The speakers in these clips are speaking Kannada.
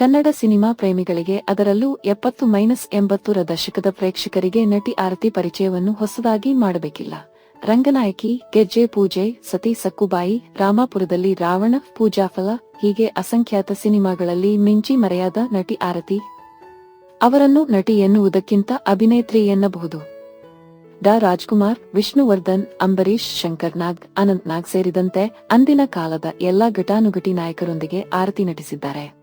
ಕನ್ನಡ ಸಿನಿಮಾ ಪ್ರೇಮಿಗಳಿಗೆ ಅದರಲ್ಲೂ ಎಪ್ಪತ್ತು ಮೈನಸ್ ಎಂಬತ್ತರ ದಶಕದ ಪ್ರೇಕ್ಷಕರಿಗೆ ನಟಿ ಆರತಿ ಪರಿಚಯವನ್ನು ಹೊಸದಾಗಿ ಮಾಡಬೇಕಿಲ್ಲ. ರಂಗನಾಯಕಿ, ಗೆಜ್ಜೆ ಪೂಜೆ, ಸತಿ ಸಕ್ಕುಬಾಯಿ, ರಾಮಾಪುರದಲ್ಲಿ ರಾವಣ, ಪೂಜಾಫಲ, ಹೀಗೆ ಅಸಂಖ್ಯಾತ ಸಿನಿಮಾಗಳಲ್ಲಿ ಮಿಂಚಿ ಮರೆಯಾದ ನಟಿ ಆರತಿ ಅವರನ್ನು ನಟಿ ಎನ್ನುವುದಕ್ಕಿಂತ ಅಭಿನೇತ್ರಿ ಎನ್ನಬಹುದು. ಡಾ ರಾಜ್ಕುಮಾರ್, ವಿಷ್ಣುವರ್ಧನ್ ಅಂಬರೀಶ್ ಶಂಕರ್ ನಾಗ್, ಅನಂತ್ ನಾಗ್ ಸೇರಿದಂತೆ ಅಂದಿನ ಕಾಲದ ಎಲ್ಲಾ ಘಟಾನುಘಟಿ ನಾಯಕರೊಂದಿಗೆ ಆರತಿ ನಟಿಸಿದ್ದಾರೆ.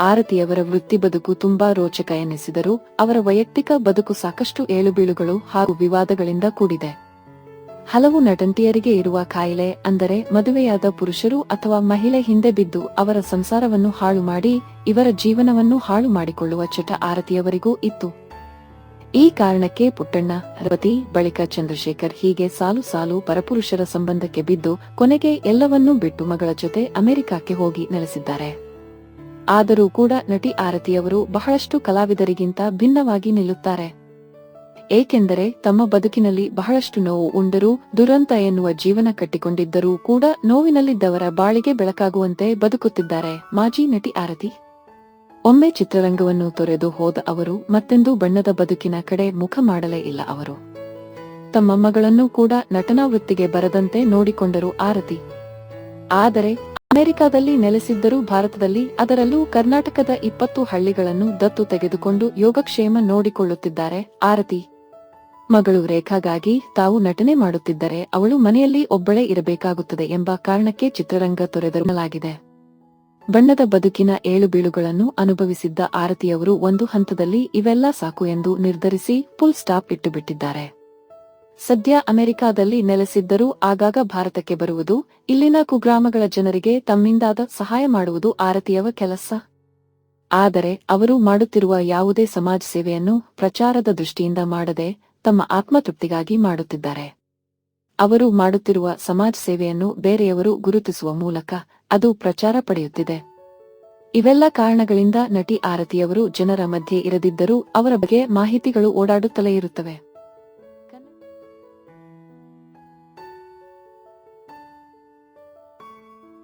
ಆರತಿಯವರ ವೃತ್ತಿ ಬದುಕು ತುಂಬಾ ರೋಚಕ ಎನಿಸಿದರು ಅವರ ವೈಯಕ್ತಿಕ ಬದುಕು ಸಾಕಷ್ಟು ಏಳುಬೀಳುಗಳು ಹಾಗೂ ವಿವಾದಗಳಿಂದ ಕೂಡಿದೆ. ಹಲವು ನಟಂತಿಯರಿಗೆ ಇರುವ ಕಾಯಿಲೆ ಅಂದರೆ ಮದುವೆಯಾದ ಪುರುಷರು ಅಥವಾ ಮಹಿಳೆ ಹಿಂದೆ ಬಿದ್ದು ಅವರ ಸಂಸಾರವನ್ನು ಹಾಳು ಮಾಡಿ ಇವರ ಜೀವನವನ್ನು ಹಾಳು ಮಾಡಿಕೊಳ್ಳುವ ಚಟ ಆರತಿಯವರಿಗೂ ಇತ್ತು. ಈ ಕಾರಣಕ್ಕೆ ಪುಟ್ಟಣ್ಣ, ರವತಿ, ಬಳಿಕ ಚಂದ್ರಶೇಖರ್ ಹೀಗೆ ಸಾಲು ಸಾಲು ಪರಪುರುಷರ ಸಂಬಂಧಕ್ಕೆ ಬಿದ್ದು ಕೊನೆಗೆ ಎಲ್ಲವನ್ನೂ ಬಿಟ್ಟು ಮಗಳ ಜೊತೆ ಅಮೆರಿಕಕ್ಕೆ ಹೋಗಿ ನೆಲೆಸಿದ್ದಾರೆ. ಆದರೂ ಕೂಡ ನಟಿ ಆರತಿಯವರು ಬಹಳಷ್ಟು ಕಲಾವಿದರಿಗಿಂತ ಭಿನ್ನವಾಗಿ ನಿಲ್ಲುತ್ತಾರೆ. ಏಕೆಂದರೆ ತಮ್ಮ ಬದುಕಿನಲ್ಲಿ ಬಹಳಷ್ಟು ನೋವು ಉಂಡರೂ ದುರಂತ ಎನ್ನುವ ಜೀವನ ಕಟ್ಟಿಕೊಂಡಿದ್ದರೂ ಕೂಡ ನೋವಿನಲ್ಲಿದ್ದವರ ಬಾಳಿಗೆ ಬೆಳಕಾಗುವಂತೆ ಬದುಕುತ್ತಿದ್ದಾರೆ. ಮಾಜಿ ನಟಿ ಆರತಿ. ಒಮ್ಮೆ ಚಿತ್ರರಂಗವನ್ನು ತೊರೆದು ಹೋದ ಅವರು ಮತ್ತೆಂದೂ ಬಣ್ಣದ ಬದುಕಿನ ಕಡೆ ಮುಖ ಮಾಡಲೇ ಇಲ್ಲ ಅವರು. ತಮ್ಮ ಮಗಳನ್ನು ಕೂಡ ನಟನಾ ವೃತ್ತಿಗೆ ಬರದಂತೆ ನೋಡಿಕೊಂಡರು ಆರತಿ. ಆದರೆ ಅಮೆರಿಕದಲ್ಲಿ ನೆಲೆಸಿದ್ದರೂ ಭಾರತದಲ್ಲಿ ಅದರಲ್ಲೂ ಕರ್ನಾಟಕದ ಇಪ್ಪತ್ತು ಹಳ್ಳಿಗಳನ್ನು ದತ್ತು ತೆಗೆದುಕೊಂಡು ಯೋಗಕ್ಷೇಮ ನೋಡಿಕೊಳ್ಳುತ್ತಿದ್ದಾರೆ. ಆರತಿ. ಮಗಳು ರೇಖಾಗಾಗಿ ತಾವು ನಟನೆ ಮಾಡುತ್ತಿದ್ದರೆ ಅವಳು ಮನೆಯಲ್ಲಿ ಒಬ್ಬಳೇ ಇರಬೇಕಾಗುತ್ತದೆ ಎಂಬ ಕಾರಣಕ್ಕೆ ಚಿತ್ರರಂಗ ತೊರೆದರಲಾಗಿದೆ ಬಣ್ಣದ ಬದುಕಿನ ಏಳು ಬೀಳುಗಳನ್ನು ಅನುಭವಿಸಿದ್ದ ಆರತಿಯವರು ಒಂದು ಹಂತದಲ್ಲಿ ಇವೆಲ್ಲ ಸಾಕು ಎಂದು ನಿರ್ಧರಿಸಿ ಫುಲ್ ಸ್ಟಾಪ್ ಇಟ್ಟುಬಿಟ್ಟಿದ್ದಾರೆ. ಸದ್ಯ ಅಮೆರಿಕಾದಲ್ಲಿ ನೆಲೆಸಿದ್ದರೂ ಆಗಾಗ ಭಾರತಕ್ಕೆ ಬರುವುದು, ಇಲ್ಲಿನ ಕುಗ್ರಾಮಗಳ ಜನರಿಗೆ ತಮ್ಮಿಂದಾದ ಸಹಾಯ ಮಾಡುವುದು ಆರತಿಯವ ಕೆಲಸ. ಆದರೆ ಅವರು ಮಾಡುತ್ತಿರುವ ಯಾವುದೇ ಸಮಾಜ ಸೇವೆಯನ್ನು ಪ್ರಚಾರದ ದೃಷ್ಟಿಯಿಂದ ಮಾಡದೆ ತಮ್ಮ ಆತ್ಮತೃಪ್ತಿಗಾಗಿ ಮಾಡುತ್ತಿದ್ದಾರೆ. ಅವರು ಮಾಡುತ್ತಿರುವ ಸಮಾಜ ಸೇವೆಯನ್ನು ಬೇರೆಯವರು ಗುರುತಿಸುವ ಮೂಲಕ ಅದು ಪ್ರಚಾರ ಪಡೆಯುತ್ತಿದೆ. ಇವೆಲ್ಲ ಕಾರಣಗಳಿಂದ ನಟಿ ಆರತಿಯವರು ಜನರ ಮಧ್ಯೆ ಇರದಿದ್ದರೂ ಅವರ ಬಗ್ಗೆ ಮಾಹಿತಿಗಳು ಓಡಾಡುತ್ತಲೇ ಇರುತ್ತವೆ.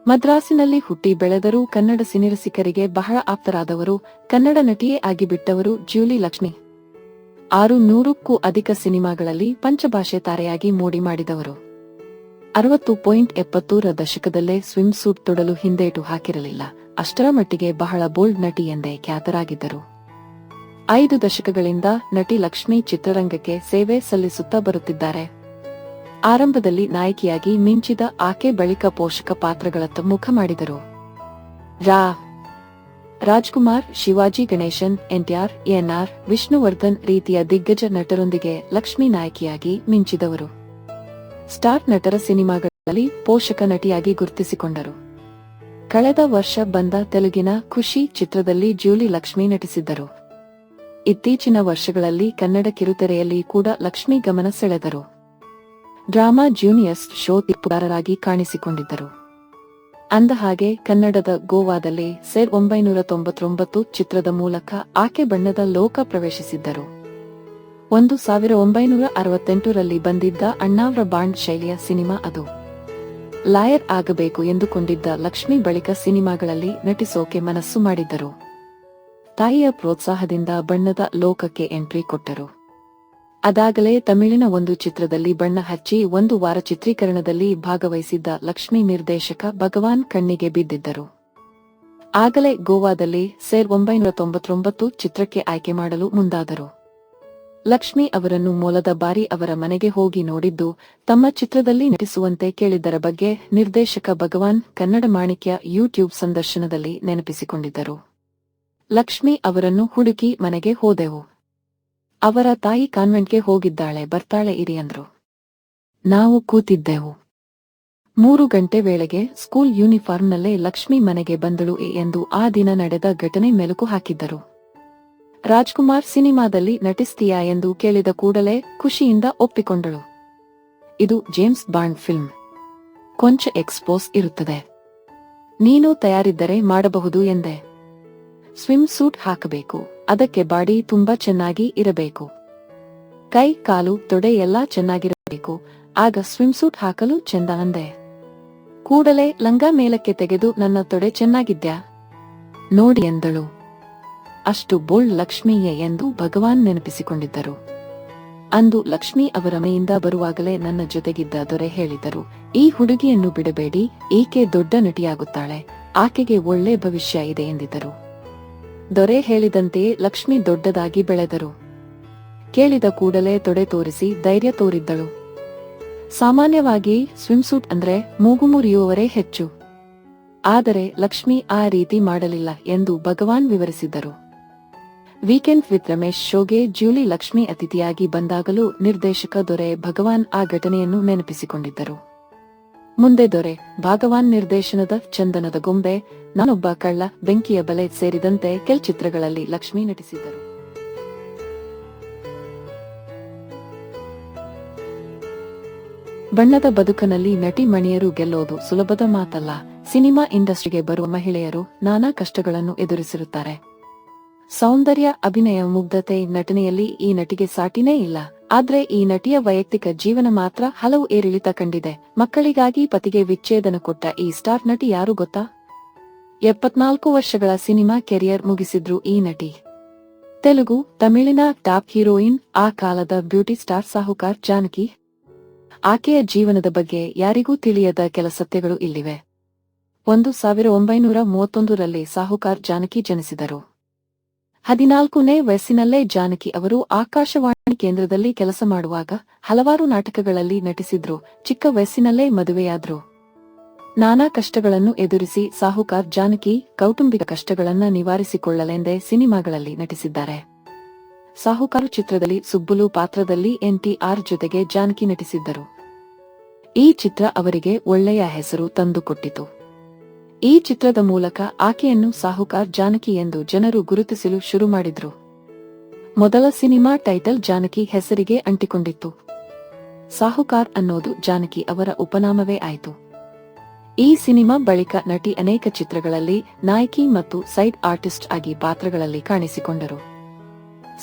ಮದ್ರಾಸಿನಲ್ಲಿ ಹುಟ್ಟಿ ಬೆಳೆದರೂ ಕನ್ನಡ ಸಿನಿರಸಿಕರಿಗೆ ಬಹಳ ಆಪ್ತರಾದವರು, ಕನ್ನಡ ನಟಿಯೇ ಆಗಿಬಿಟ್ಟವರು ಜೂಲಿ ಲಕ್ಷ್ಮಿ. ಆರು ನೂರಕ್ಕೂ ಅಧಿಕ ಸಿನಿಮಾಗಳಲ್ಲಿ ಪಂಚಭಾಷೆ ತಾರೆಯಾಗಿ ಮೋಡಿ ಮಾಡಿದವರು. ಅರವತ್ತು ಪಾಯಿಂಟ್ ಎಪ್ಪತ್ತೂರ ದಶಕದಲ್ಲೇ ಸ್ವಿಮ್ ಸೂಟ್ ತೊಡಲು ಹಿಂದೇಟು ಹಾಕಿರಲಿಲ್ಲ, ಅಷ್ಟರ ಮಟ್ಟಿಗೆ ಬಹಳ ಬೋಲ್ಡ್ ನಟಿ ಎಂದೇ ಖ್ಯಾತರಾಗಿದ್ದರು. ಐದು ದಶಕಗಳಿಂದ ನಟಿ ಲಕ್ಷ್ಮಿ ಚಿತ್ರರಂಗಕ್ಕೆ ಸೇವೆ ಸಲ್ಲಿಸುತ್ತಾ ಬರುತ್ತಿದ್ದಾರೆ. ಆರಂಭದಲ್ಲಿ ನಾಯಕಿಯಾಗಿ ಮಿಂಚಿದ ಆಕೆ ಬಳಿಕ ಪೋಷಕ ಪಾತ್ರಗಳತ್ತ ಮುಖ ಮಾಡಿದರು. ರಾ. ರಾಜ್ಕುಮಾರ್, ಶಿವಾಜಿ ಗಣೇಶನ್, ಎನ್ಟಿಆರ್, ಎನ್ಆರ್, ವಿಷ್ಣುವರ್ಧನ್ ರೀತಿಯ ದಿಗ್ಗಜ ನಟರೊಂದಿಗೆ ಲಕ್ಷ್ಮಿ ನಾಯಕಿಯಾಗಿ ಮಿಂಚಿದವರು. ಸ್ಟಾರ್ ನಟರ ಸಿನಿಮಾಗಳಲ್ಲಿ ಪೋಷಕ ನಟಿಯಾಗಿ ಗುರುತಿಸಿಕೊಂಡರು. ಕಳೆದ ವರ್ಷ ಬಂದ ತೆಲುಗಿನ ಖುಷಿ ಚಿತ್ರದಲ್ಲಿ ಜೂಲಿ ಲಕ್ಷ್ಮಿ ನಟಿಸಿದ್ದರು. ಇತ್ತೀಚಿನ ವರ್ಷಗಳಲ್ಲಿ ಕನ್ನಡ ಕಿರುತೆರೆಯಲ್ಲಿ ಕೂಡ ಲಕ್ಷ್ಮಿ ಗಮನ ಸೆಳೆದರು. ಡ್ರಾಮಾ ಜೂನಿಯರ್ಸ್ ಶೋ ತಿಪ್ಪುಗಾರರಾಗಿ ಕಾಣಿಸಿಕೊಂಡಿದ್ದರು. ಅಂದಹಾಗೆ ಕನ್ನಡದ ಗೋವಾದಲ್ಲಿ ಸೇರ್ ಒಂಬೈನೂರ ತೊಂಬತ್ತೊಂಬತ್ತು ಚಿತ್ರದ ಮೂಲಕ ಆಕೆ ಬಣ್ಣದ ಲೋಕ ಪ್ರವೇಶಿಸಿದ್ದರು. ಒಂದು ಸಾವಿರ ಒಂಬೈನೂರ ಅರವತ್ತೆಂಟರಲ್ಲಿ ಬಂದಿದ್ದ ಅಣ್ಣಾವ್ರ ಬಾಂಡ್ ಶೈಲಿಯ ಸಿನಿಮಾ ಅದು. ಲಾಯರ್ ಆಗಬೇಕು ಎಂದುಕೊಂಡಿದ್ದ ಲಕ್ಷ್ಮಿ ಬಳಿಕ ಸಿನಿಮಾಗಳಲ್ಲಿ ನಟಿಸೋಕೆ ಮನಸ್ಸು ಮಾಡಿದ್ದರು. ತಾಯಿಯ ಪ್ರೋತ್ಸಾಹದಿಂದ ಬಣ್ಣದ ಲೋಕಕ್ಕೆ ಎಂಟ್ರಿ ಕೊಟ್ಟರು. ಅದಾಗಲೇ ತಮಿಳಿನ ಒಂದು ಚಿತ್ರದಲ್ಲಿ ಬಣ್ಣ ಹಚ್ಚಿ ಒಂದು ವಾರ ಚಿತ್ರೀಕರಣದಲ್ಲಿ ಭಾಗವಹಿಸಿದ್ದ ಲಕ್ಷ್ಮಿ ನಿರ್ದೇಶಕ ಭಗವಾನ್ ಕಣ್ಣಿಗೆ ಬಿದ್ದಿದ್ದರು. ಆಗಲೇ ಗೋವಾದಲ್ಲಿ ಸೇರ್ ಒಂಬೈನೂರ ತೊಂಬತ್ತೊಂಬತ್ತು ಚಿತ್ರಕ್ಕೆ ಆಯ್ಕೆ ಮಾಡಲು ಮುಂದಾದರು. ಲಕ್ಷ್ಮಿ ಅವರನ್ನು ಮೂಲದ ಬಾರಿ ಅವರ ಮನೆಗೆ ಹೋಗಿ ನೋಡಿದ್ದು, ತಮ್ಮ ಚಿತ್ರದಲ್ಲಿ ನಟಿಸುವಂತೆ ಕೇಳಿದ್ದರ ಬಗ್ಗೆ ನಿರ್ದೇಶಕ ಭಗವಾನ್ ಕನ್ನಡ ಮಾಣಿಕ್ಯ ಯೂಟ್ಯೂಬ್ ಸಂದರ್ಶನದಲ್ಲಿ ನೆನಪಿಸಿಕೊಂಡಿದ್ದರು. ಲಕ್ಷ್ಮಿ ಅವರನ್ನು ಹುಡುಕಿ ಮನೆಗೆ ಹೋದೆವು. ಅವರ ತಾಯಿ ಕಾನ್ವೆಂಟ್ಗೆ ಹೋಗಿದ್ದಾಳೆ, ಬರ್ತಾಳೆ, ಇರಿ ಅಂದ್ರು. ನಾವು ಕೂತಿದ್ದೆವು. ಮೂರು ಗಂಟೆ ವೇಳೆಗೆ ಸ್ಕೂಲ್ ಯೂನಿಫಾರ್ಮ್ನಲ್ಲೇ ಲಕ್ಷ್ಮಿ ಮನೆಗೆ ಬಂದಳು ಎಂದು ಆ ದಿನ ನಡೆದ ಘಟನೆ ಮೆಲುಕು ಹಾಕಿದ್ದರು. ರಾಜ್ಕುಮಾರ್ ಸಿನಿಮಾದಲ್ಲಿ ನಟಿಸ್ತೀಯಾ ಎಂದು ಕೇಳಿದ ಕೂಡಲೇ ಖುಷಿಯಿಂದ ಒಪ್ಪಿಕೊಂಡಳು. ಇದು ಜೇಮ್ಸ್ ಬಾಂಡ್ ಫಿಲ್ಮ್. ಕೊಂಚ ಎಕ್ಸ್ಪೋಸ್ ಇರುತ್ತದೆ. ನೀನು ತಯಾರಿದ್ದರೆ ಮಾಡಬಹುದು ಎಂದೆ. ಸ್ವಿಮ್ ಸೂಟ್ ಹಾಕಬೇಕು. ಅದಕ್ಕೆ ಬಾಡಿ ತುಂಬಾ ಚೆನ್ನಾಗಿ ಇರಬೇಕು. ಕೈ, ಕಾಲು, ತೊಡೆ ಎಲ್ಲಾ ಚೆನ್ನಾಗಿರಬೇಕು. ಆಗ ಸ್ವಿಮ್ ಸೂಟ್ ಹಾಕಲು ಚೆಂದ ಅಂದೆ. ಕೂಡಲೇ ಲಂಗ ಮೇಲಕ್ಕೆ ತೆಗೆದು ನನ್ನ ತೊಡೆ ಚೆನ್ನಾಗಿದ್ಯಾ? ನೋಡಿ ಎಂದಳು. ಅಷ್ಟು ಬೋಳ್ ಲಕ್ಷ್ಮಿಯೇ ಎಂದು ಭಗವಾನ್ ನೆನಪಿಸಿಕೊಂಡಿದ್ದರು. ಅಂದು ಲಕ್ಷ್ಮಿ ಅವರ ಮನೆಯಿಂದ ಬರುವಾಗಲೇ ನನ್ನ ಜೊತೆಗಿದ್ದ ದೊರೆ ಹೇಳಿದರು, ಈ ಹುಡುಗಿಯನ್ನು ಬಿಡಬೇಡಿ ಈಕೆ ದೊಡ್ಡ ನಟಿಯಾಗುತ್ತಾಳೆ? ಆಕೆಗೆ ಒಳ್ಳೆ ಭವಿಷ್ಯ ಇದೆ ಎಂದಿದ್ದರು. ದೊರೆ ಹೇಳಿದಂತೆ ಲಕ್ಷ್ಮಿ ದೊಡ್ಡದಾಗಿ ಬೆಳೆದರು. ಕೇಳಿದ ಕೂಡಲೇ ತೊಡೆ ತೋರಿಸಿ ಧೈರ್ಯ ತೋರಿದ್ದಳು. ಸಾಮಾನ್ಯವಾಗಿ ಸ್ವಿಮ್ಸೂಟ್ ಅಂದ್ರೆ ಮೂಗು ಮುರಿಯುವವರೇ ಹೆಚ್ಚು. ಆದರೆ ಲಕ್ಷ್ಮಿ ಆ ರೀತಿ ಮಾಡಲಿಲ್ಲ ಎಂದು ಭಗವಾನ್ ವಿವರಿಸಿದ್ದರು ವೀಕೆಂಡ್ ವಿತ್ ರಮೇಶ್ ಶೋಗೆ ಜೂಲಿ ಲಕ್ಷ್ಮಿ ಅತಿಥಿಯಾಗಿ ಬಂದಾಗಲೂ ನಿರ್ದೇಶಕ ದೊರೆ ಭಗವಾನ್ ಆ ಘಟನೆಯನ್ನು ನೆನಪಿಸಿಕೊಂಡಿದ್ದರು. ಮುಂದೆ ದೊರೆ, ಭಾಗವಾನ್ ನಿರ್ದೇಶನದ ಚಂದನದ ಗೊಂಬೆ, ನಾನೊಬ್ಬ ಕಳ್ಳ, ಬೆಂಕಿಯ ಬಲೆ ಸೇರಿದಂತೆ ಕೆಲ ಚಿತ್ರಗಳಲ್ಲಿ ಲಕ್ಷ್ಮಿ ನಟಿಸಿದ್ದರು. ಬಣ್ಣದ ಬದುಕನಲ್ಲಿ ನಟಿ ಮಣಿಯರು ಗೆಲ್ಲೋದು ಸುಲಭದ ಮಾತಲ್ಲ, ಸಿನಿಮಾ ಇಂಡಸ್ಟ್ರಿಗೆ ಬರುವ ಮಹಿಳೆಯರು ನಾನಾ ಕಷ್ಟಗಳನ್ನು ಎದುರಿಸಿರುತ್ತಾರೆ. ಸೌಂದರ್ಯ, ಅಭಿನಯ, ಮುಗ್ಧತೆ, ನಟನೆಯಲ್ಲಿ ಈ ನಟಿಗೆ ಸಾಟಿನೇ ಇಲ್ಲ. ಆದ್ರೆ ಈ ನಟಿಯ ವೈಯಕ್ತಿಕ ಜೀವನ ಮಾತ್ರ ಹಲವು ಏರಿಳಿತ ಕಂಡಿದೆ. ಮಕ್ಕಳಿಗಾಗಿ ಪತಿಗೆ ವಿಚ್ಛೇದನ ಕೊಟ್ಟ ಈ ಸ್ಟಾರ್ ನಟಿ ಯಾರು ಗೊತ್ತಾ? ಎಪ್ಪತ್ನಾಲ್ಕು ವರ್ಷಗಳ ಸಿನಿಮಾ ಕೆರಿಯರ್ ಮುಗಿಸಿದ್ರು ಈ ನಟಿ. ತೆಲುಗು, ತಮಿಳಿನ ಟಾಪ್ ಹೀರೋಯಿನ್, ಆ ಕಾಲದ ಬ್ಯೂಟಿ ಸ್ಟಾರ್ ಸಾಹುಕಾರ್ ಜಾನಕಿ. ಆಕೆಯ ಜೀವನದ ಬಗ್ಗೆ ಯಾರಿಗೂ ತಿಳಿಯದ ಕೆಲ ಸತ್ಯಗಳು ಇಲ್ಲಿವೆ. ಒಂದು ಸಾವಿರ ಒಂಬೈನೂರ ಮೂವತ್ತೊಂದರಲ್ಲಿ ಸಾಹುಕಾರ್ ಜಾನಕಿ ಜನಿಸಿದರು. ಹದಿನಾಲ್ಕನೇ ವಯಸ್ಸಿನಲ್ಲೇ ಜಾನಕಿ ಅವರು ಆಕಾಶವಾಣಿ ಕೇಂದ್ರದಲ್ಲಿ ಕೆಲಸ ಮಾಡುವಾಗ ಹಲವಾರು ನಾಟಕಗಳಲ್ಲಿ ನಟಿಸಿದ್ರು, ಚಿಕ್ಕ ವಯಸ್ಸಿನಲ್ಲೇ ಮದುವೆಯಾದ್ರು. ನಾನಾ ಕಷ್ಟಗಳನ್ನು ಎದುರಿಸಿ ಸಾಹುಕಾರ್ ಜಾನಕಿ ಕೌಟುಂಬಿಕ ಕಷ್ಟಗಳನ್ನು ನಿವಾರಿಸಿಕೊಳ್ಳಲೆಂದೇ ಸಿನಿಮಾಗಳಲ್ಲಿ ನಟಿಸಿದ್ದಾರೆ. ಸಾಹುಕಾರು ಚಿತ್ರದಲ್ಲಿ ಸುಬ್ಬುಲು ಪಾತ್ರದಲ್ಲಿ ಎನ್ಟಿಆರ್ ಜೊತೆಗೆ ಜಾನಕಿ ನಟಿಸಿದ್ದರು. ಈ ಚಿತ್ರ ಅವರಿಗೆ ಒಳ್ಳೆಯ ಹೆಸರು ತಂದುಕೊಟ್ಟಿತು. ಈ ಚಿತ್ರದ ಮೂಲಕ ಆಕೆಯನ್ನು ಸಾಹುಕಾರ್ ಜಾನಕಿ ಎಂದು ಜನರು ಗುರುತಿಸಲು ಶುರು ಮಾಡಿದ್ರು. ಮೊದಲ ಸಿನಿಮಾ ಟೈಟಲ್ ಜಾನಕಿ ಹೆಸರಿಗೆ ಅಂಟಿಕೊಂಡಿತ್ತು. ಸಾಹುಕಾರ್ ಅನ್ನೋದು ಜಾನಕಿ ಅವರ ಉಪನಾಮವೇ ಆಯಿತು. ಈ ಸಿನಿಮಾ ಬಳಿಕ ನಟಿ ಅನೇಕ ಚಿತ್ರಗಳಲ್ಲಿ ನಾಯಕಿ ಮತ್ತು ಸೈಡ್ ಆರ್ಟಿಸ್ಟ್ ಆಗಿ ಪಾತ್ರಗಳಲ್ಲಿ ಕಾಣಿಸಿಕೊಂಡರು.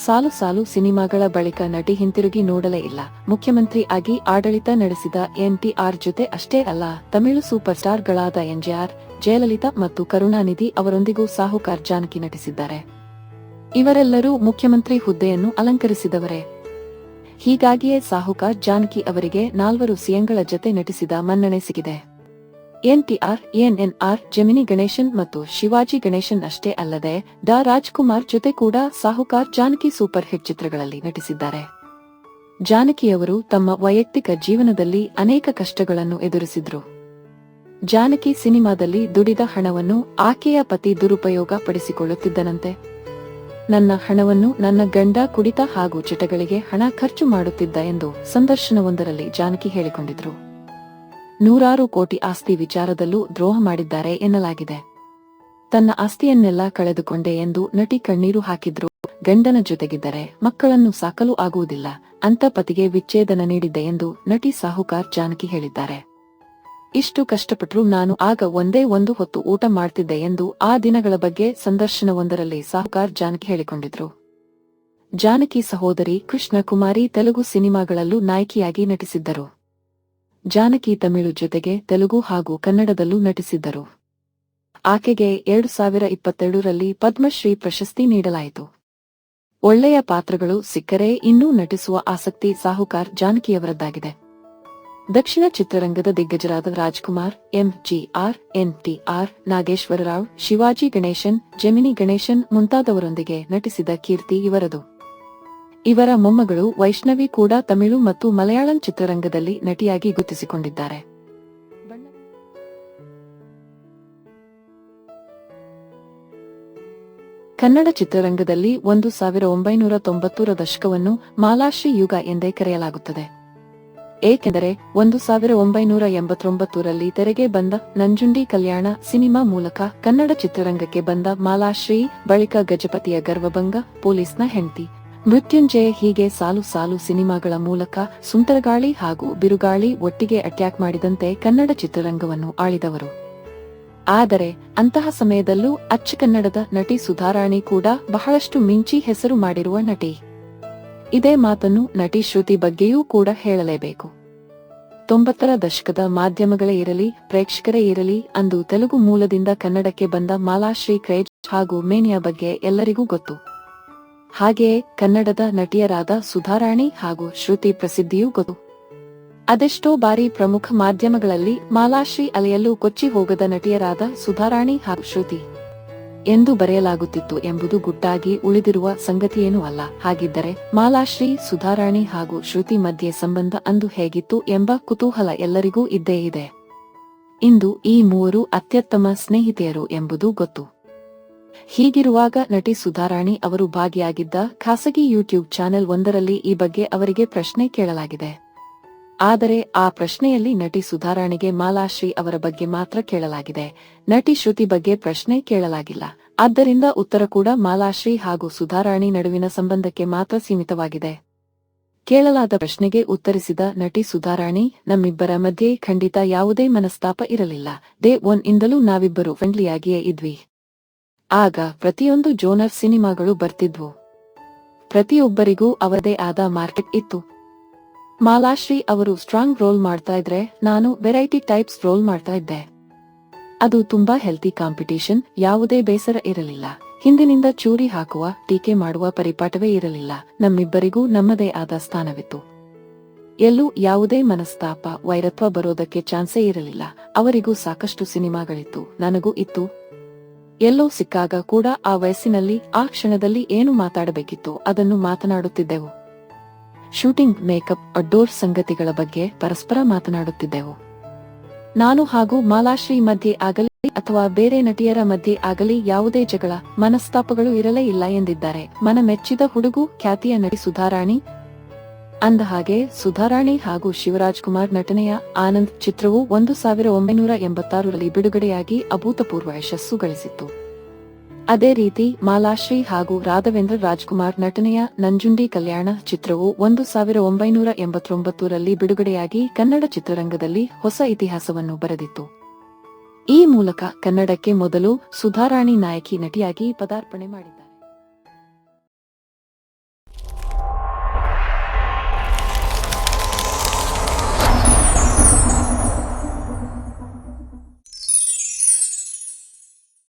ಸಾಲು ಸಾಲು ಸಿನಿಮಾಗಳ ಬಳಿಕ ನಟಿ ಹಿಂತಿರುಗಿ ನೋಡಲೇ ಇಲ್ಲ. ಮುಖ್ಯಮಂತ್ರಿ ಆಗಿ ಆಡಳಿತ ನಡೆಸಿದ ಎನ್ಟಿಆರ್ ಜೊತೆ ಅಷ್ಟೇ ಅಲ್ಲ, ತಮಿಳು ಸೂಪರ್ ಸ್ಟಾರ್ಗಳಾದ ಎನ್ಜಿಆರ್ ಜಯಲಲಿತಾ ಮತ್ತು ಕರುಣಾನಿಧಿ ಅವರೊಂದಿಗೂ ಸಾಹುಕಾರ್ ಜಾನಕಿ ನಟಿಸಿದ್ದಾರೆ. ಇವರೆಲ್ಲರೂ ಮುಖ್ಯಮಂತ್ರಿ ಹುದ್ದೆಯನ್ನು ಅಲಂಕರಿಸಿದವರೇ. ಹೀಗಾಗಿಯೇ ಸಾಹುಕಾರ್ ಜಾನಕಿ ಅವರಿಗೆ ನಾಲ್ವರು ಸಿಎಂಗಳ ಜತೆ ನಟಿಸಿದ ಮನ್ನಣೆ ಸಿಗಿದೆ. ಎನ್ಟಿಆರ್, ಎನ್ಎನ್ಆರ್, ಜಮಿನಿ ಗಣೇಶನ್ ಮತ್ತು ಶಿವಾಜಿ ಗಣೇಶನ್ ಅಷ್ಟೇ ಅಲ್ಲದೆ ಡಾ ರಾಜ್ಕುಮಾರ್ ಜೊತೆ ಕೂಡ ಸಾಹುಕಾರ್ ಜಾನಕಿ ಸೂಪರ್ ಹಿಟ್ ಚಿತ್ರಗಳಲ್ಲಿ ನಟಿಸಿದ್ದಾರೆ. ಜಾನಕಿಯವರು ತಮ್ಮ ವೈಯಕ್ತಿಕ ಜೀವನದಲ್ಲಿ ಅನೇಕ ಕಷ್ಟಗಳನ್ನು ಎದುರಿಸಿದ್ರು. ಜಾನಕಿ ಸಿನಿಮಾದಲ್ಲಿ ದುಡಿದ ಹಣವನ್ನು ಆಕೆಯ ಪತಿ ದುರುಪಯೋಗ ಪಡಿಸಿಕೊಳ್ಳುತ್ತಿದ್ದನಂತೆ. ನನ್ನ ಹಣವನ್ನು ನನ್ನ ಗಂಡ ಕುಡಿತ ಹಾಗೂ ಚಟಗಳಿಗೆ ಹಣ ಖರ್ಚು ಮಾಡುತ್ತಿದ್ದ ಎಂದು ಸಂದರ್ಶನವೊಂದರಲ್ಲಿ ಜಾನಕಿ ಹೇಳಿಕೊಂಡಿದ್ರು ನೂರಾರು ಕೋಟಿ ಆಸ್ತಿ ವಿಚಾರದಲ್ಲೂ ದ್ರೋಹ ಮಾಡಿದ್ದಾರೆ ಎನ್ನಲಾಗಿದೆ. ತನ್ನ ಆಸ್ತಿಯನ್ನೆಲ್ಲ ಕಳೆದುಕೊಂಡೆ ಎಂದು ನಟಿ ಕಣ್ಣೀರು ಹಾಕಿದ್ರು. ಗಂಡನ ಜೊತೆಗಿದ್ದರೆ ಮಕ್ಕಳನ್ನು ಸಾಕಲು ಆಗುವುದಿಲ್ಲ, ಅಂತ ಪತಿಗೆ ವಿಚ್ಛೇದನ ನೀಡಿದ್ದೆ ಎಂದು ನಟಿ ಸಾಹುಕಾರ್ ಜಾನಕಿ ಹೇಳಿದ್ದಾರೆ. ಇಷ್ಟು ಕಷ್ಟಪಟ್ರು ನಾನು ಆಗ ಒಂದೇ ಒಂದು ಹೊತ್ತು ಊಟ ಮಾಡ್ತಿದ್ದೆ ಎಂದು ಆ ದಿನಗಳ ಬಗ್ಗೆ ಸಂದರ್ಶನವೊಂದರಲ್ಲಿ ಸಾಹುಕಾರ್ ಜಾನಕಿ ಹೇಳಿಕೊಂಡಿದ್ರು. ಜಾನಕಿ ಸಹೋದರಿ ಕೃಷ್ಣ ಕುಮಾರಿ ತೆಲುಗು ಸಿನಿಮಾಗಳಲ್ಲೂ ನಾಯಕಿಯಾಗಿ ನಟಿಸಿದ್ದರು. ಜಾನಕಿ ತಮಿಳು ಜೊತೆಗೆ ತೆಲುಗು ಹಾಗೂ ಕನ್ನಡದಲ್ಲೂ ನಟಿಸಿದ್ದರು. ಆಕೆಗೆ ಎರಡು ಸಾವಿರ ಇಪ್ಪತ್ತೆರಡರಲ್ಲಿ ಪದ್ಮಶ್ರೀ ಪ್ರಶಸ್ತಿ ನೀಡಲಾಯಿತು. ಒಳ್ಳೆಯ ಪಾತ್ರಗಳು ಸಿಕ್ಕರೆ ಇನ್ನೂ ನಟಿಸುವ ಆಸಕ್ತಿ ಸಾಹುಕಾರ್ ಜಾನಕಿಯವರದ್ದಾಗಿದೆ. ದಕ್ಷಿಣ ಚಿತ್ರರಂಗದ ದಿಗ್ಗಜರಾದ ರಾಜ್ಕುಮಾರ್, ಎಂಜಿಆರ್, ಎನ್ಟಿಆರ್, ನಾಗೇಶ್ವರರಾವ್, ಶಿವಾಜಿ ಗಣೇಶನ್, ಜೆಮಿನಿ ಗಣೇಶನ್ ಮುಂತಾದವರೊಂದಿಗೆ ನಟಿಸಿದ ಕೀರ್ತಿ ಇವರದು. ಇವರ ಮೊಮ್ಮಗಳು ವೈಷ್ಣವಿ ಕೂಡ ತಮಿಳು ಮತ್ತು ಮಲಯಾಳಂ ಚಿತ್ರರಂಗದಲ್ಲಿ ನಟಿಯಾಗಿ ಗುರುತಿಸಿಕೊಂಡಿದ್ದಾರೆ. ಕನ್ನಡ ಚಿತ್ರರಂಗದಲ್ಲಿ ಒಂದು ಸಾವಿರ ಒಂಬೈನೂರ ತೊಂಬತ್ತರ ದಶಕವನ್ನು ಮಾಲಾಶ್ರೀ ಯುಗ ಎಂದೇ ಕರೆಯಲಾಗುತ್ತದೆ. ಏಕೆಂದರೆ ಒಂದು ಸಾವಿರ ಒಂಬೈನೂರ ಎಂಬತ್ತೊಂಬತ್ತರಲ್ಲಿ ತೆರೆಗೆ ಬಂದ ನಂಜುಂಡಿ ಕಲ್ಯಾಣ ಸಿನಿಮಾ ಮೂಲಕ ಕನ್ನಡ ಚಿತ್ರರಂಗಕ್ಕೆ ಬಂದ ಮಾಲಾಶ್ರೀ, ಬಳಿಕ ಗಜಪತಿಯ ಗರ್ವಭಂಗ, ಪೊಲೀಸ್ನ ಹೆಂಡತಿ. ಮೃತ್ಯುಂಜಯ ಹೀಗೆ ಸಾಲು ಸಾಲು ಸಿನಿಮಾಗಳ ಮೂಲಕ ಸುಂಟರಗಾಳಿ ಹಾಗೂ ಬಿರುಗಾಳಿ ಒಟ್ಟಿಗೆ ಅಟ್ಯಾಕ್ ಮಾಡಿದಂತೆ ಕನ್ನಡ ಚಿತ್ರರಂಗವನ್ನು ಆಳಿದವರು. ಆದರೆ ಅಂತಹ ಸಮಯದಲ್ಲೂ ಅಚ್ಚ ಕನ್ನಡದ ನಟಿ ಸುಧಾರಾಣಿ ಕೂಡ ಬಹಳಷ್ಟು ಮಿಂಚಿ ಹೆಸರು ಮಾಡಿರುವ ನಟಿ. ಇದೇ ಮಾತನ್ನು ನಟಿ ಶ್ರುತಿ ಬಗ್ಗೆಯೂ ಕೂಡ ಹೇಳಲೇಬೇಕು. ತೊಂಬತ್ತರ ದಶಕದ ಮಾಧ್ಯಮಗಳೇ ಇರಲಿ, ಪ್ರೇಕ್ಷಕರೇ ಇರಲಿ, ಅಂದು ತೆಲುಗು ಮೂಲದಿಂದ ಕನ್ನಡಕ್ಕೆ ಬಂದ ಮಾಲಾಶ್ರೀ ಕ್ರೇಜ್ ಹಾಗೂ ಮೇನಿಯಾ ಬಗ್ಗೆ ಎಲ್ಲರಿಗೂ ಗೊತ್ತು. ಹಾಗೆಯೇ ಕನ್ನಡದ ನಟಿಯರಾದ ಸುಧಾರಾಣಿ ಹಾಗೂ ಶ್ರುತಿ ಪ್ರಸಿದ್ಧಿಯೂ ಗೊತ್ತು. ಅದೆಷ್ಟೋ ಬಾರಿ ಪ್ರಮುಖ ಮಾಧ್ಯಮಗಳಲ್ಲಿ ಮಾಲಾಶ್ರೀ ಅಲೆಯಲ್ಲೂ ಕೊಚ್ಚಿ ಹೋಗದ ನಟಿಯರಾದ ಸುಧಾರಾಣಿ ಹಾಗೂ ಶ್ರುತಿ. ಎಂದು ಬರೆಯಲಾಗುತ್ತಿತ್ತು ಎಂಬುದು ಗುಟ್ಟಾಗಿ ಉಳಿದಿರುವ ಸಂಗತಿಯೇನೂ ಅಲ್ಲ. ಹಾಗಿದ್ದರೆ ಮಾಲಾಶ್ರೀ, ಸುಧಾರಾಣಿ ಹಾಗೂ ಶ್ರುತಿ ಮಧ್ಯೆ ಸಂಬಂಧ ಅಂದು ಹೇಗಿತ್ತು ಎಂಬ ಕುತೂಹಲ ಎಲ್ಲರಿಗೂ ಇದ್ದೇ ಇದೆ. ಇಂದು ಈ ಮೂವರು ಅತ್ಯುತ್ತಮ ಸ್ನೇಹಿತೆಯರು ಎಂಬುದು ಗೊತ್ತು. ಹೀಗಿರುವಾಗ ನಟಿ ಸುಧಾರಾಣಿ ಅವರು ಭಾಗಿಯಾಗಿದ್ದ ಖಾಸಗಿ ಯೂಟ್ಯೂಬ್ ಚಾನೆಲ್ ಒಂದರಲ್ಲಿ ಈ ಬಗ್ಗೆ ಅವರಿಗೆ ಪ್ರಶ್ನೆ ಕೇಳಲಾಗಿದೆ. ಆದರೆ ಆ ಪ್ರಶ್ನೆಯಲ್ಲಿ ನಟಿ ಸುಧಾರಾಣಿಗೆ ಮಾಲಾಶ್ರೀ ಅವರ ಬಗ್ಗೆ ಮಾತ್ರ ಕೇಳಲಾಗಿದೆ. ನಟಿ ಶ್ರುತಿ ಬಗ್ಗೆ ಪ್ರಶ್ನೆ ಕೇಳಲಾಗಿಲ್ಲ. ಆದ್ದರಿಂದ ಉತ್ತರ ಕೂಡ ಮಾಲಾಶ್ರೀ ಹಾಗೂ ಸುಧಾರಾಣಿ ನಡುವಿನ ಸಂಬಂಧಕ್ಕೆ ಮಾತ್ರ ಸೀಮಿತವಾಗಿದೆ. ಕೇಳಲಾದ ಪ್ರಶ್ನೆಗೆ ಉತ್ತರಿಸಿದ ನಟಿ ಸುಧಾರಾಣಿ, ನಮ್ಮಿಬ್ಬರ ಮಧ್ಯೆ ಖಂಡಿತ ಯಾವುದೇ ಮನಸ್ತಾಪ ಇರಲಿಲ್ಲ. ದೇ ಒನ್ ಇಂದಲೂ ನಾವಿಬ್ಬರು ಫ್ರೆಂಡ್ಲಿಯಾಗಿಯೇ ಇದ್ವಿ. ಆಗ ಪ್ರತಿಯೊಂದು ಜೋನರ್ ಸಿನಿಮಾಗಳು ಬರ್ತಿದ್ವು. ಪ್ರತಿಯೊಬ್ಬರಿಗೂ ಅವರದೇ ಆದ ಮಾರ್ಕೆಟ್ ಇತ್ತು. ಮಾಲಾಶ್ರೀ ಅವರು ಸ್ಟ್ರಾಂಗ್ ರೋಲ್ ಮಾಡ್ತಾ ಇದ್ರೆ ನಾನು ವೆರೈಟಿ ಟೈಪ್ಸ್ ರೋಲ್ ಮಾಡ್ತಾ ಇದ್ದೆ. ಅದು ತುಂಬಾ ಹೆಲ್ತಿ ಕಾಂಪಿಟೇಷನ್ ಯಾವುದೇ ಬೇಸರ ಇರಲಿಲ್ಲ. ಹಿಂದಿನಿಂದ ಚೂರಿ ಹಾಕುವ, ಟೀಕೆ ಮಾಡುವ ಪರಿಪಾಠವೇ ಇರಲಿಲ್ಲ. ನಮ್ಮಿಬ್ಬರಿಗೂ ನಮ್ಮದೇ ಆದ ಸ್ಥಾನವಿತ್ತು. ಎಲ್ಲೂ ಯಾವುದೇ ಮನಸ್ತಾಪ, ವೈರತ್ವ ಬರೋದಕ್ಕೆ ಚಾನ್ಸೇ ಇರಲಿಲ್ಲ. ಅವರಿಗೂ ಸಾಕಷ್ಟು ಸಿನಿಮಾಗಳಿತ್ತು, ನನಗೂ ಇತ್ತು. ಎಲ್ಲೋ ಸಿಕ್ಕಾಗ ಕೂಡ ಆ ವಯಸ್ಸಿನಲ್ಲಿ, ಆ ಕ್ಷಣದಲ್ಲಿ ಏನು ಮಾತಾಡಬೇಕಿತ್ತು ಅದನ್ನು ಮಾತನಾಡುತ್ತಿದ್ದೆವು. ಶೂಟಿಂಗ್, ಮೇಕಪ್, ಅಡ್ಡೋರ್ ಸಂಗತಿಗಳ ಬಗ್ಗೆ ಪರಸ್ಪರ ಮಾತನಾಡುತ್ತಿದ್ದೆವು. ನಾನು ಹಾಗೂ ಮಾಲಾಶ್ರೀ ಮಧ್ಯೆ ಆಗಲಿ ಅಥವಾ ಬೇರೆ ನಟಿಯರ ಮಧ್ಯೆ ಆಗಲಿ ಯಾವುದೇ ಜಗಳ, ಮನಸ್ತಾಪಗಳು ಇರಲೇ ಇಲ್ಲ ಎಂದಿದ್ದಾರೆ. ಮನ ಮೆಚ್ಚಿದ ಹುಡುಗು ಖ್ಯಾತಿಯ ನಟಿ ಸುಧಾರಾಣಿ. ಅಂದ ಹಾಗೆ ಸುಧಾರಾಣಿ ಹಾಗೂ ಶಿವರಾಜ್ ಕುಮಾರ್ ನಟನೆಯ ಆನಂದ್ ಚಿತ್ರವು ಒಂದು ಸಾವಿರ ಒಂಬೈನೂರ ಎಂಬತ್ತಾರರಲ್ಲಿ ಬಿಡುಗಡೆಯಾಗಿ ಅಭೂತಪೂರ್ವ ಯಶಸ್ಸು ಗಳಿಸಿತ್ತು. ಅದೇ ರೀತಿ ಮಾಲಾಶ್ರೀ ಹಾಗೂ ರಾಘವೇಂದ್ರ ರಾಜ್ಕುಮಾರ್ ನಟನೆಯ ನಂಜುಂಡಿ ಕಲ್ಯಾಣ ಚಿತ್ರವು ಒಂದು ಸಾವಿರ ಒಂಬೈನೂರ ಎಂಬತ್ತೊಂಬತ್ತರಲ್ಲಿ ಬಿಡುಗಡೆಯಾಗಿ ಕನ್ನಡ ಚಿತ್ರರಂಗದಲ್ಲಿ ಹೊಸ ಇತಿಹಾಸವನ್ನು ಬರೆದಿತ್ತು. ಈ ಮೂಲಕ ಕನ್ನಡಕ್ಕೆ ಮೊದಲು ಸುಧಾರಾಣಿ ನಾಯಕಿ ನಟಿಯಾಗಿ ಪದಾರ್ಪಣೆ ಮಾಡಿದ್ದಾರೆ.